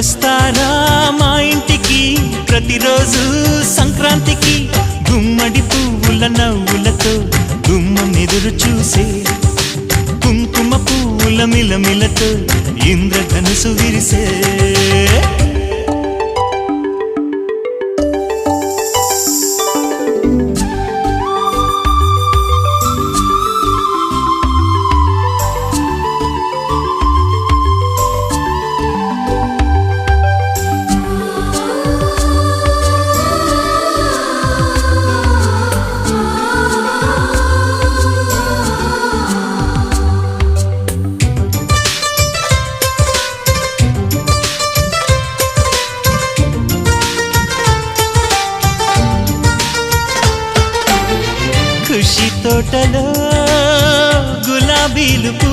వస్తారా మా ఇంటికి? ప్రతిరోజు సంక్రాంతికి గుమ్మడి పువ్వుల నవ్వులతో గుమ్మం ఎదురు చూసే కుంకుమ పువ్వుల మిలమిలతో ఇంద్రధనుసు విరిసే. తోటలో గులాబీలు పూ